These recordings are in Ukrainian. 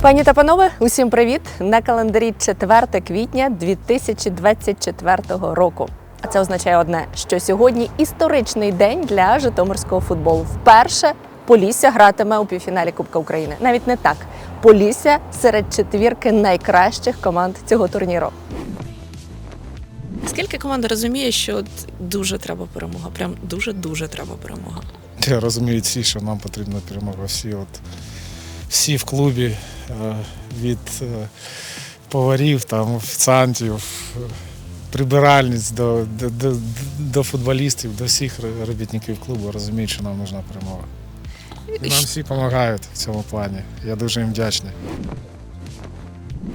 Пані та панове, усім привіт! На календарі 4 квітня 2024 року. А це означає одне, що сьогодні історичний день для житомирського футболу. Вперше Полісся гратиме у півфіналі Кубка України. Навіть не так. Полісся серед четвірки найкращих команд цього турніру. Скільки команда розуміє, що дуже треба перемога? Прям дуже дуже треба перемога. Я розумію всі, що нам потрібна перемога. Всі, от, всі в клубі від е, поварів, там, офіціантів, е, прибиральниць до, до, до, до футболістів, до всіх робітників клубу розуміють, що нам потрібна перемога. І Нам всі допомагають в цьому плані. Я дуже їм вдячний.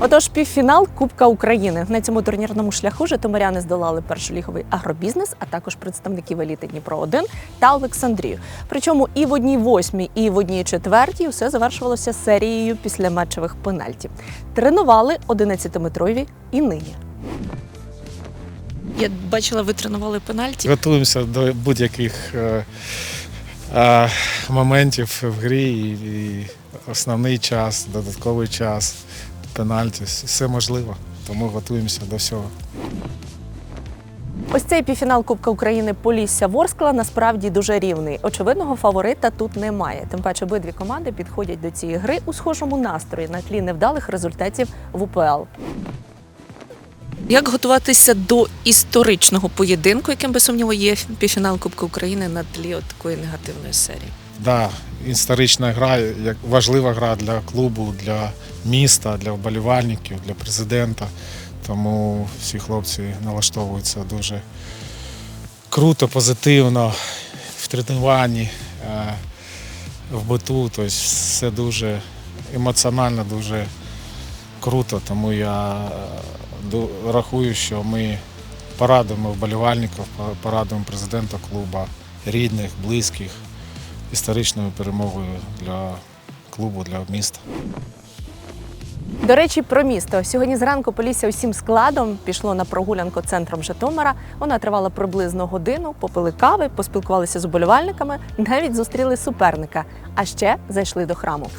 Отож, півфінал Кубка України. На цьому турнірному шляху житомиряни здолали першоліговий агробізнес, а також представників еліти Дніпро 1 та Олександрію. Причому і в одній восьмій, і в одній четвертій все завершувалося серією післяматчевих пенальтів. Тренували 11-метрові і нині. Я бачила, ви тренували пенальті. Готуємося до будь-яких е, е, моментів в грі, і, і основний час, додатковий час, пенальті, все можливо. Тому готуємося до всього. Ось цей півфінал Кубка України Полісся Ворскла насправді дуже рівний. Очевидного фаворита тут немає. Тим паче обидві команди підходять до цієї гри у схожому настрої на тлі невдалих результатів в УПЛ. Як готуватися до історичного поєдинку, яким без сумніву є півфінал Кубка України на тлі от такої негативної серії? Да, історична гра, як важлива гра для клубу, для міста, для вболівальників, для президента. Тому всі хлопці налаштовуються дуже круто, позитивно в тренуванні, е, в биту. Тобто все дуже емоціонально, дуже круто. Тому я е, рахую, що ми порадуємо вболівальників, порадуємо президента клуба, рідних, близьких історичною перемогою для клубу, для міста. До речі, про місто. Сьогодні зранку Полісся усім складом пішло на прогулянку центром Житомира. Вона тривала приблизно годину, попили кави, поспілкувалися з уболівальниками, навіть зустріли суперника. А ще зайшли до храму.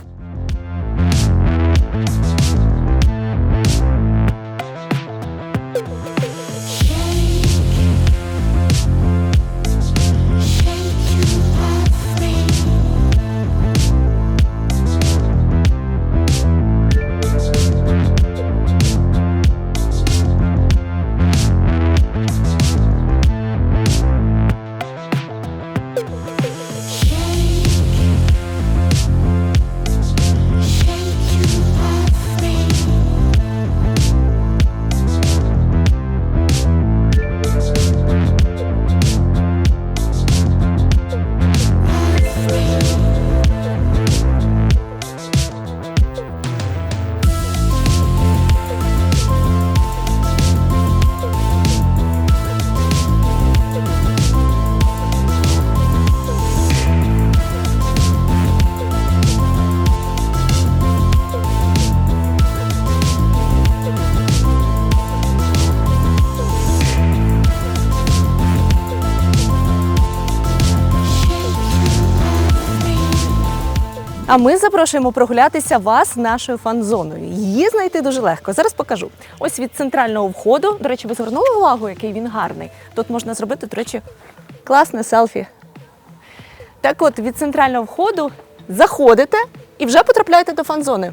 А ми запрошуємо прогулятися вас нашою фан-зоною. Її знайти дуже легко. Зараз покажу. Ось від центрального входу. До речі, ви звернули увагу, який він гарний. Тут можна зробити, до речі, класне селфі. Так от, від центрального входу заходите і вже потрапляєте до фан-зони.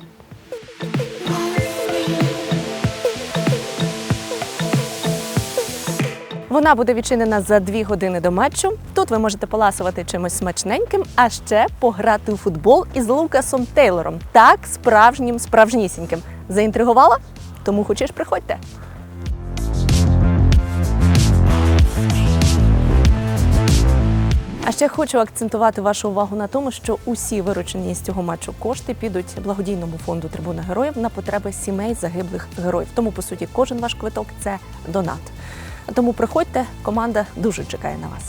Вона буде відчинена за дві години до матчу. Тут ви можете поласувати чимось смачненьким, а ще пограти у футбол із Лукасом Тейлором. Так, справжнім, справжнісіньким. Заінтригувала? Тому хочеш, приходьте. А ще хочу акцентувати вашу увагу на тому, що усі виручені з цього матчу кошти підуть благодійному фонду Трибуна героїв на потреби сімей загиблих героїв. Тому, по суті, кожен ваш квиток це донат. Тому приходьте, команда дуже чекає на вас.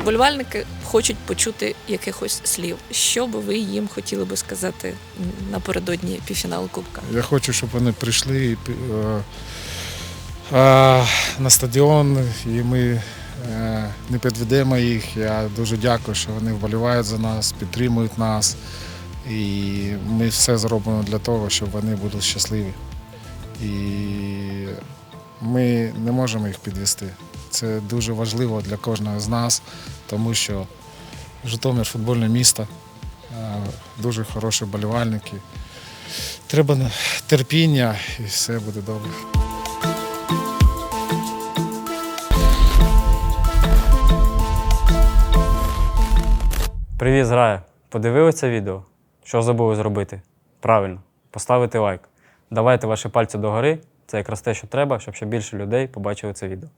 Вболівальники хочуть почути якихось слів. Що би ви їм хотіли би сказати напередодні півфіналу Кубка? Я хочу, щоб вони прийшли і, е, е, на стадіон, і ми е, не підведемо їх. Я дуже дякую, що вони вболівають за нас, підтримують нас. І ми все зробимо для того, щоб вони були щасливі. І ми не можемо їх підвести. Це дуже важливо для кожного з нас, тому що Житомир футбольне місто, е, дуже хороші болівальники. Треба терпіння і все буде добре. Привіт, зграя! Подивилися відео? Що забули зробити? Правильно, поставити лайк. Давайте ваші пальці догори. Це якраз те, що треба, щоб ще більше людей побачили це відео.